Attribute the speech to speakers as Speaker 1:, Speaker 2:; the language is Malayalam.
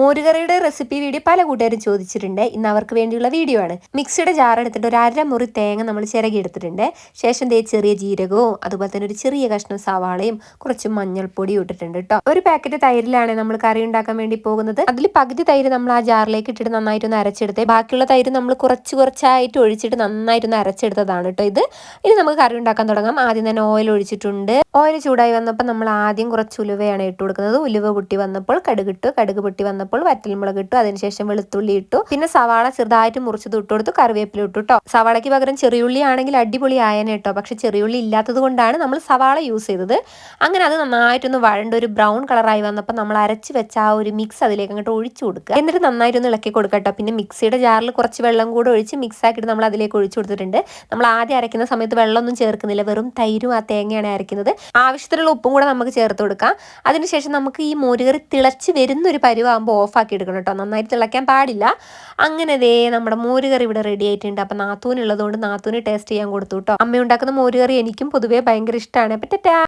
Speaker 1: മോരുകറിയുടെ റെസിപ്പി വീഡിയോ പല കൂട്ടുകാരും ചോദിച്ചിട്ടുണ്ട്. ഇന്ന് അവർക്ക് വേണ്ടിയുള്ള വീഡിയോ ആണ്. മിക്സിയുടെ ജാർ എടുത്തിട്ട് ഒരു അര മുറി തേങ്ങ നമ്മൾ ചിരകി എടുത്തിട്ടുണ്ട് ശേഷം ദേ ചെറിയ ജീരകവും അതുപോലെ തന്നെ ഒരു ചെറിയ കഷ്ണം സവാളയും കുറച്ച് മഞ്ഞൾപ്പൊടിയും ഇട്ടിട്ടുണ്ട് കേട്ടോ ഒരു പാക്കറ്റ് തൈരിലാണ് നമ്മൾ കറി ഉണ്ടാക്കാൻ വേണ്ടി പോകുന്നത്. അതിൽ പകുതി തൈര് നമ്മൾ ആ ജാറിലേക്ക് ഇട്ടിട്ട് നന്നായിട്ടൊന്ന് അരച്ചെടുത്തേ. ബാക്കിയുള്ള തൈര് നമ്മൾ കുറച്ച് കുറച്ചായിട്ട് ഒഴിച്ചിട്ട് നന്നായിട്ടൊന്ന് അരച്ചെടുത്തതാണ് കേട്ടോ ഇത്. ഇനി നമുക്ക് കറി ഉണ്ടാക്കാൻ തുടങ്ങാം. ആദ്യം തന്നെ ഓയിൽ ഒഴിച്ചിട്ടുണ്ട്. ഓയിൽ ചൂടായി വന്നപ്പോൾ നമ്മൾ ആദ്യം കുറച്ച് ഉലുവയാണ് ഇട്ട് കൊടുക്കുന്നത്. ഉലുവ പൊട്ടി വന്നപ്പോൾ കടുകിട്ടു കടുക് പൊട്ടി വന്നപ്പോൾ വറ്റൽമുളക് ഇട്ടു അതിനുശേഷം വെളുത്തുള്ളി ഇട്ടു. പിന്നെ സവാള ചെറുതായിട്ട് മുറിച്ചത് ഇട്ടു കൊടുത്തു കറിവേപ്പില ഇട്ടു കേട്ടോ സവാളയ്ക്ക് പകരം ചെറിയുള്ളി ആണെങ്കിൽ അടിപൊളി ആയനെ കേട്ടോ പക്ഷെ ചെറിയുള്ളി ഇല്ലാത്തത് കൊണ്ടാണ് നമ്മൾ സവാള യൂസ് ചെയ്തത്. അങ്ങനെ അത് നന്നായിട്ടൊന്ന് വഴണ്ട ഒരു ബ്രൗൺ കളറായി വന്നപ്പോൾ നമ്മൾ അരച്ച് വെച്ച ആ ഒരു മിക്സ് അതിലേക്ക് അങ്ങോട്ട് ഒഴിച്ചു കൊടുക്കുക. എന്നിട്ട് നന്നായിട്ടൊന്ന് ഇളക്കി കൊടുക്കുക കേട്ടോ പിന്നെ മിക്സിയുടെ ജാറിൽ കുറച്ച് വെള്ളം കൂടെ ഒഴിച്ച് മിക്സ് ആക്കിയിട്ട് നമ്മൾ അതിലേക്ക് ഒഴിച്ചു കൊടുത്തിട്ടുണ്ട്. നമ്മൾ ആദ്യം അരയ്ക്കുന്ന സമയത്ത് വെള്ളമൊന്നും ചേർക്കുന്നില്ല. വെറും തൈരും ആ തേങ്ങയാണ് അരയ്ക്കുന്നത്. ആവശ്യത്തിനുള്ള ഉപ്പും കൂടെ നമുക്ക് ചേർത്ത് കൊടുക്കാം. അതിനുശേഷം നമുക്ക് ഈ മോരുകറി തിളച്ച് വരുന്ന ഒരു പരുവാകുമ്പോൾ ഓഫാക്കി എടുക്കണം കേട്ടോ. നന്നായിട്ട് തിളയ്ക്കാൻ പാടില്ല. അങ്ങനെ ദേ നമ്മുടെ മോരുകറി ഇവിടെ റെഡി ആയിട്ടുണ്ട്. അപ്പം നാത്തൂനുള്ളതുകൊണ്ട് നാത്തൂന് ടേസ്റ്റ് ചെയ്യാൻ കൊടുത്തു കേട്ടോ. അമ്മ ഉണ്ടാക്കുന്ന മോരുകറി എനിക്കും പൊതുവേ ഭയങ്കര ഇഷ്ടമാണ് അപ്പം